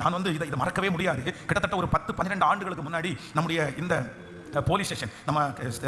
நான் வந்து இதை இதை மறக்கவே முடியாது. கிட்டத்தட்ட ஒரு பத்து பன்னிரெண்டு ஆண்டுகளுக்கு முன்னாடி நம்முடைய இந்த போலீஸ் ஸ்டேஷன் நம்ம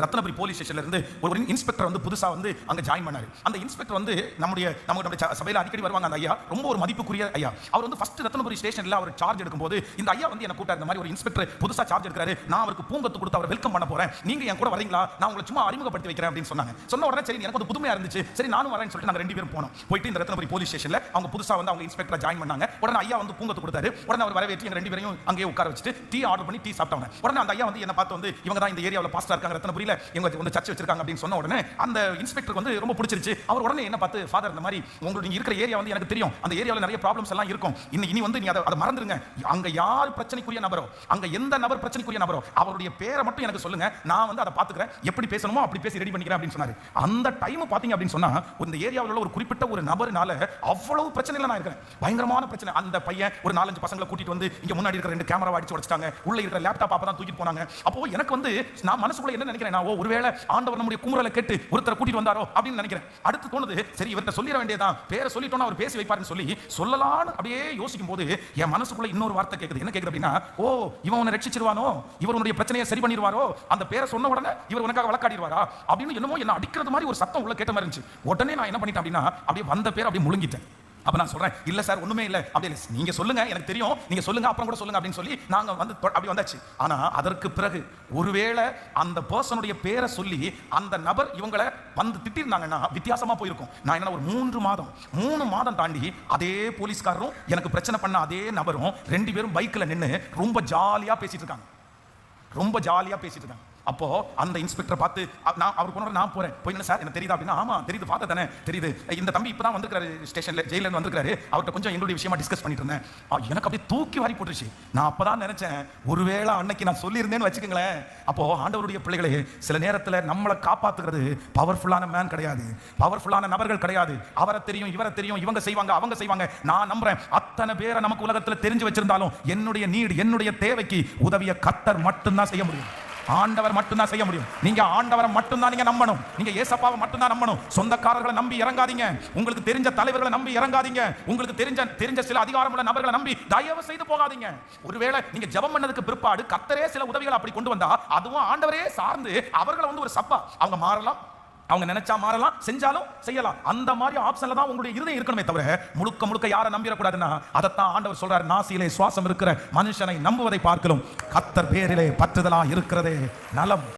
ரத்னபுரி போலீஸ் ஸ்டேஷன்ல இருந்து ஒரு இன்ஸ்பெக்டர் வந்து புதுசா வந்து அங்க ஜாயின் பண்ணார். அந்த இன்ஸ்பெக்டர் வந்து நம்முடைய நம்ம நம்முடைய சபையில் அடிக்கடி வருவாங்க அந்த ஐயா. ரொம்ப ஒரு மதிப்புக்குரிய ஐயா. அவர் வந்து ஃபர்ஸ்ட் ரத்னபுரி ஸ்டேஷன்ல அவர் சார்ஜ் எடுக்கும்போது இந்த ஐயா வந்து என்ன கூட்டார் இந்த மாதிரி ஒரு இன்ஸ்பெக்டர் புதுசாக சார்ஜ் எடுக்கிறாரு. நான் அவருக்கு பூங்கத்து கொடுத்து அவர் வெல்கம் பண்ண போறேன். நீங்க என் கூட வரீங்களா? நான் உங்களை சும்மா அறிமுகப்படுத்தி வைக்கிறேன் அப்படின்னு சொன்னாங்க. சொன்ன உடனே சரி எனக்கு வந்து புதுமையா இருந்துச்சு. சரி நானும் வரேன்னு சொல்லிட்டு நாங்கள் ரெண்டு பேரும் போனோம். போயிட்டு இந்த ரத்னபுரி போலீஸ் ஸ்டேஷன்ல அவங்க புதுசாக வந்து அவங்க இன்ஸ்பெக்டர் ஜாயின் பண்ணாங்க. உடனே ஐயா வந்து பூங்கத்து கொடுத்தாரு. உடனே அவர் வரவேற்று எங்க ரெண்டு பேரையும் அங்கேயே உட்கார வச்சுட்டு டீ ஆர்டர் பண்ணி டீ சாப்பிட்டாங்க உடனே அந்த ஐயா வந்து என்ன பார்த்து வந்து இவங்க தான் இந்த ஏரியாவில் பாஸ்டா இருக்காங்க ரத்னபுரியில இவங்க வந்து சர்ச் வச்சிருக்காங்க அப்படின்னு சொன்ன உடனே அந்த இன்ஸ்பெக்டருக்கு வந்து ரொம்ப பிடிச்சிருச்சு. அவர் உடனே என்ன பார்த்து ஃபாதர் இந்த மாதிரி உங்களுக்கு நீங்க இருக்கிற ஏரியா வந்து எனக்கு தெரியும். அந்த ஏரியாவில் நிறைய ப்ராப்ளம்ஸ் எல்லாம் இருக்கும். இன்னும் இனி வந்து நீ அதை அதை மறந்துருங்க. அங்க யார் பிரச்சனைக்குரிய நபரோ அங்க எந்த நபர் பிரச்சனைக்குரிய நபரோ அவருடைய பேரை மட்டும் எனக்கு சொல்லுங்க. நான் வந்து அதை பார்த்துக்கிறேன். எப்படி பேசணுமோ அப்படி பேசி ரெடி பண்ணிக்கிறேன் அப்படின்னு சொன்னாரு. அந்த டைம் பார்த்தீங்க அப்படின்னு சொன்னா இந்த ஏரியாவில் உள்ள ஒரு குறிப்பிட்ட ஒரு நபர்னால அவ்வளவு பிரச்சனையில நான் இருக்கிறேன். பயங்கரமான பிரச்சனை. அந்த பையன் ஒரு நாலஞ்சு பசங்களை கூட்டிட்டு வந்து இங்க முன்னாடி இருக்கிற ரெண்டு கேமரா அடிச்சு உடச்சிட்டாங்க. உள்ள இருக்கிற லேப்டாப் அப்பதான் தூக்கிட்டு போனாங்க. அப்போ எனக்கு வந்து நான் மனசுக்குள்ள என்ன நினைக்கிறேன் நான் ஓ ஒருவேளை ஆண்டவர் நம்முடைய குமுறலை கேட்டு ஒருத்தரை கூட்டிட்டு வந்தாரோ அப்படின்னு நினைக்கிறேன். அடுத்து தோணுது சரி இவர்கிட்ட சொல்லிட வேண்டியதான் பேரை சொல்லிட்டோம்னா அவர் பேசி வைப்பாருன்னு சொல்லி சொல்லலாம்னு அப்படியே யோசிக்கும் போது என் மனசுக்குள்ள இன்னொரு வார்த்தை கேக்குது. என்ன கேட்குது அப்படின்னா ஓ இவன் உன்னை ரட்சிச்சிருவானோ? இவர் உன்னுடைய பிரச்சனையை சரி பண்ணிடுவாரோ? அந்த பேரை சொன்ன உடனே இவர் உனக்காக வழக்காடிடுவாரா? அப்படின்னு என்னமோ என்ன அடிக்கிறது மாதிரி ஒரு சத்தம் உள்ள கேட்ட மாதிரி இருந்துச்சு. உடனே நான் என்ன பண்ணிட்டேன் அப்படின்னா அப்படியே வந்த பேர் அப்படியே முழுங்கிட்டேன். அப்ப நான் சொல்றேன் இல்ல சார் ஒண்ணுமே இல்ல. அப்படி இல்லை நீங்க சொல்லுங்க எனக்கு தெரியும். நீங்க சொல்லுங்க அப்புறம் கூட சொல்லுங்க அப்படின்னு சொல்லி நாங்க வந்து தொ- அப்படி வந்தாச்சு. ஆனா அதற்கு பிறகு ஒருவேளை அந்த பர்சனுடைய பேரை சொல்லி அந்த நபர் இவங்களை வந்து திட்டிருந்தாங்கன்னா வித்தியாசமா போயிருக்கும். நான் என்ன ஒரு மூன்று மாதம் மூணு மாதம் தாண்டி அதே போலீஸ்காரரும் எனக்கு பிரச்சனை பண்ண அதே நபரும் ரெண்டு பேரும் பைக்ல நின்று ரொம்ப ஜாலியா பேசிட்டு இருக்காங்க. ரொம்ப ஜாலியா பேசிட்டு இருக்காங்க. அப்போ அந்த இன்ஸ்பெக்டர் பார்த்து நான் அவர் கொண்டு நான் போறேன். போய் என்ன சார் எனக்கு தெரியுதா அப்படின்னா ஆமா தெரியுது பார்த்த தானே. தெரியுது. இந்த தம்பி இப்பதான் வந்திருக்காரு ஸ்டேஷன்ல ஜெயில இருந்து வந்திருக்காரு அவர்கிட்ட கொஞ்சம் எங்களுடைய விஷயமா டிஸ்கஸ் பண்ணிட்டு இருந்தேன். எனக்கு அப்படியே தூக்கி வாரி போட்டுருச்சு. நான் அப்பதான் நினைச்சேன் ஒருவேளை அன்னைக்கு நான் சொல்லியிருந்தேன்னு வச்சுக்கோங்களேன். அப்போ ஆண்டவருடைய பிள்ளைகளே சில நேரத்துல நம்மளை காப்பாத்துகிறது பவர்ஃபுல்லான மேன் கிடையாது. பவர்ஃபுல்லான நபர்கள் கிடையாது. அவரை தெரியும் இவரை தெரியும் இவங்க செய்வாங்க அவங்க செய்வாங்க. நான் நம்புறேன் அத்தனை பேரை நமக்கு உலகத்துல தெரிஞ்சு வச்சிருந்தாலும் என்னுடைய நீடு என்னுடைய தேவைக்கு உதவிய கத்தர் மட்டும்தான் செய்ய முடியும். ஆண்டவர் மட்டும்தான் செய்ய முடியும். நீங்க ஆண்டவரை மட்டும்தான் நீங்க நம்பணும். நீங்க ஏசப்பாவை மட்டும்தான் நம்பணும். சொந்தக்காரர்களை நம்பி இறங்காதீங்க. உங்களுக்கு தெரிஞ்ச தலைவர்களை நம்பி இறங்காதீங்க. உங்களுக்கு தெரிஞ்ச தெரிஞ்ச சில அதிகாரமுள்ள நபர்களை நம்பி தயவு செய்து போகாதீங்க. ஒருவேளை நீங்க ஜெபம் பண்ணதுக்கு பிற்பாடு கத்தரே சில உதவிகளை அப்படி கொண்டு வந்தா அதுவும் ஆண்டவரே சார்ந்து அவர்களை வந்து ஒரு சப்பா அவங்க மாறலாம். அவங்க நினைச்சா மாறலாம் செஞ்சாலும் செய்யலாம். அந்த மாதிரி ஆப்ஷன்ல தான் உங்களுடைய இருதயம் இருக்கணுமே தவிர முழுக்க முழுக்க யாரை நம்பிடக்கூடாதுன்னா அதைத்தான் ஆண்டவர் சொல்றாரு நாசியிலே சுவாசம் இருக்கிற மனுஷனை நம்புவதை பார்க்கலாம். கத்தர் பேரிலே பற்றுதலா இருக்கிறதே. நலம்.